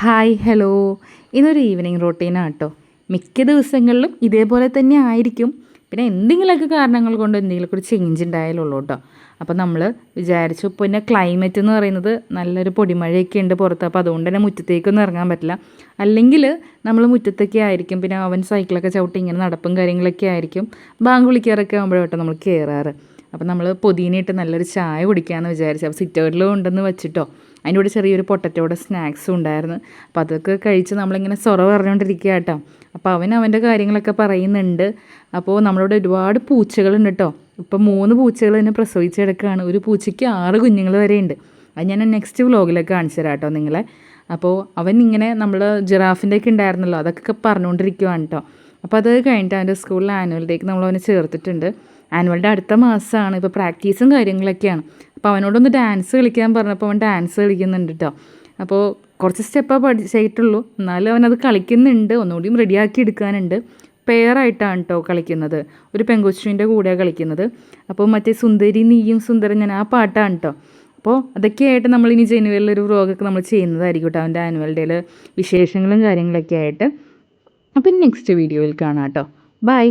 Hi hello. ഇതൊരു evening റൊട്ടീനാണ് കേട്ടോ മിക്ക ദിവസങ്ങളിലും ഇതേപോലെ തന്നെ ആയിരിക്കും. പിന്നെ എന്തെങ്കിലുമൊക്കെ കാരണങ്ങൾ കൊണ്ട് എന്തെങ്കിലുമൊക്കെ ഒരു ചേഞ്ച് ഉണ്ടായാലുള്ളൂ കേട്ടോ അപ്പോൾ നമ്മൾ വിചാരിച്ചു പിന്നെ ക്ലൈമറ്റ് എന്ന് പറയുന്നത് നല്ലൊരു പൊടിമഴയൊക്കെ ഉണ്ട് പുറത്ത്. അപ്പോൾ അതുകൊണ്ട് തന്നെ മുറ്റത്തേക്കൊന്നും ഇറങ്ങാൻ പറ്റില്ല. അല്ലെങ്കിൽ നമ്മൾ മുറ്റത്തൊക്കെ ആയിരിക്കും. പിന്നെ അവൻ സൈക്കിളൊക്കെ ചവിട്ടി ഇങ്ങനെ നടപ്പും കാര്യങ്ങളൊക്കെ ആയിരിക്കും. ബാങ്ക് വിളിക്കാറൊക്കെ ആകുമ്പോഴാട്ടോ നമ്മൾ കയറാറ് അപ്പോൾ നമ്മൾ പൊതിനയിട്ട് നല്ലൊരു ചായ കുടിക്കാമെന്ന് വിചാരിച്ചു. അപ്പോൾ സിറ്റൗട്ടിലും ഉണ്ടെന്ന് വെച്ചിട്ടോ. അതിന്റെ കൂടെ ചെറിയൊരു പൊട്ടറ്റോടെ സ്നാക്സും ഉണ്ടായിരുന്നു. അപ്പോൾ അതൊക്കെ കഴിച്ച് നമ്മളിങ്ങനെ സൊറ പറഞ്ഞുകൊണ്ടിരിക്കുക കേട്ടോ അപ്പോൾ അവൻ അവന്റെ കാര്യങ്ങളൊക്കെ പറയുന്നുണ്ട്. അപ്പോൾ നമ്മളോട് ഒരുപാട് പൂച്ചകളുണ്ട് കേട്ടോ ഇപ്പോൾ മൂന്ന് പൂച്ചകൾ തന്നെ പ്രസവിച്ചെടുക്കുകയാണ് ഒരു പൂച്ചയ്ക്ക് ആറ് കുഞ്ഞുങ്ങൾ വരെ ഉണ്ട്. അത് ഞാൻ നെക്സ്റ്റ് വ്ലോഗിലൊക്കെ കാണിച്ചു തരാം കേട്ടോ നിങ്ങളെ. അപ്പോൾ അവൻ ഇങ്ങനെ നമ്മൾ ജിറാഫിന്റെ ഒക്കെ ഉണ്ടായിരുന്നല്ലോ അതൊക്കെ പറഞ്ഞുകൊണ്ടിരിക്കുവാണ് കേട്ടോ അപ്പോൾ അത് കഴിഞ്ഞിട്ട് അവന്റെ സ്കൂളിൽ ആനുവൽ ഡേക്ക് നമ്മൾ അവനെ ചേർത്തിട്ടുണ്ട്. ആനുവൽ ഡേ അടുത്ത മാസമാണ്. ഇപ്പോൾ പ്രാക്ടീസും കാര്യങ്ങളൊക്കെയാണ്. അപ്പോൾ അവനോടൊന്ന് ഡാൻസ് കളിക്കാൻ പറഞ്ഞപ്പോൾ അവൻ ഡാൻസ് കളിക്കുന്നുണ്ട് കേട്ടോ അപ്പോൾ കുറച്ച് സ്റ്റെപ്പാണ് പഠിച്ചായിട്ടുള്ളൂ എന്നാലും അവനത് കളിക്കുന്നുണ്ട്. ഒന്നുകൂടിയും റെഡിയാക്കി എടുക്കാനുണ്ട്. പെയറായിട്ടാണ് കേട്ടോ കളിക്കുന്നത്. ഒരു പെങ്കൊച്ചുവിന്റെ കൂടെയാണ് കളിക്കുന്നത്. അപ്പോൾ മറ്റേ സുന്ദരി നീയും സുന്ദരൻ ഞാൻ ആ പാട്ടാണ് കേട്ടോ അപ്പോൾ അതൊക്കെയായിട്ട് നമ്മൾ ഇനി ജനുവരിയിൽ ഒരു വ്ലോഗൊക്കെ നമ്മൾ ചെയ്യുന്നതായിരിക്കും കേട്ടോ അവന്റെ ആനുവൽ ഡേയിൽ വിശേഷങ്ങളും കാര്യങ്ങളൊക്കെ ആയിട്ട് അപ്പം നെക്സ്റ്റ് വീഡിയോയിൽ കാണാം കേട്ടോ ബൈ.